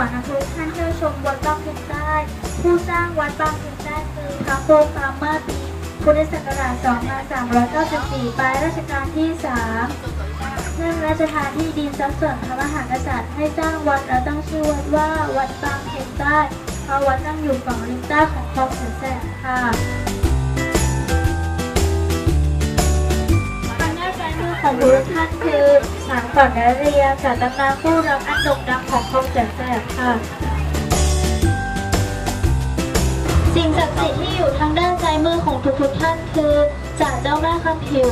อนำทุกท่านเที่ยวชมวัดบางเพ็ญใต้ผู้สร้างวัดบางเพ็ญใต้คือพระโคตามเมื่อปีพุทธศักราช 2394 ปลายรัชกาลที่ 3เนื่องราชทานที่ดินทรัพย์ส่วนพระมหากษัตริย์ให้สร้างวัดและตั้งชื่อวัดว่าวัดบางเพ็ญใต้เพราะวัดตั้งอยู่ฝั่งริมใต้ของคลองแสนแสบค่ะ มือของทุกท่านคือสามฝันและเรียจากตำนานคู่รักอันโด่งดังของคองแสนแสบค่ะ สิ่งศักดิ์สิทธิ์ที่อยู่ทางด้านซ้ายมือของทุกๆท่านคือศาลเจ้าแม่คำผิว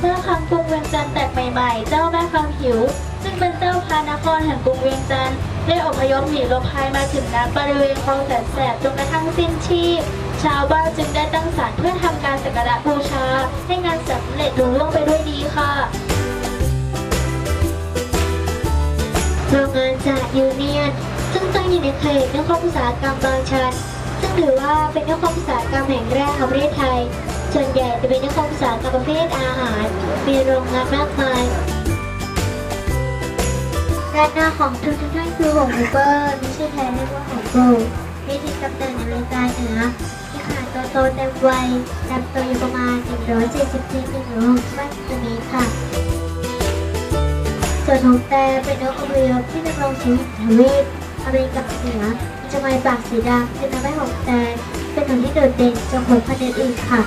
เมื่อคำกรุงเวียงจันทร์แตกใหม่ๆ เจ้าแม่คำผิว ซึ่งเป็นเจ้าพระนครแห่งกรุงเวียงจันทร์ได้อพยพหนีลพายมาถึงณบริเวณคลองแสนแสบจนกระทั่งสิ้นชีพ ชาวบ้านจึงได้ตั้งศาลเพื่อทำการสักการะบูชา ให้งานสำเร็จลุล่วงไปด้วยดีค่ะโรงงานจากยูเนียน ซึ่งตั้งอยู่ในเขตนคมอุตสาหกรรมบางชัน ซึ่งถือว่าเป็นนคมอุตสาหกรรมแห่งแรกของประเทศไทย ส่วนใหญ่จะเป็นนคมอุตสาหกรรมประเภทอาหาร มีโรงงานมากมายด้านหน้าของทุกท่านคือหงส์เบอร์ไม่ใช่แท้เรียกว่าหงส์โบวิธีกำเนิดในอเมริกาเหนือที่ขนาด โตเต็มวัยลำตัวอยู่ประมาณ 170ถึง165เซนติเมตรค่ะ ส่วนของแต่เป็นนกอพยพที่ดำรงชีวิตในทวีปอเมริกาเหนือจะมีปากสีดำจึงทำให้หงแต่เป็นหนูที่โดดเด่นจากหงพันธุ์อื่นค่ะ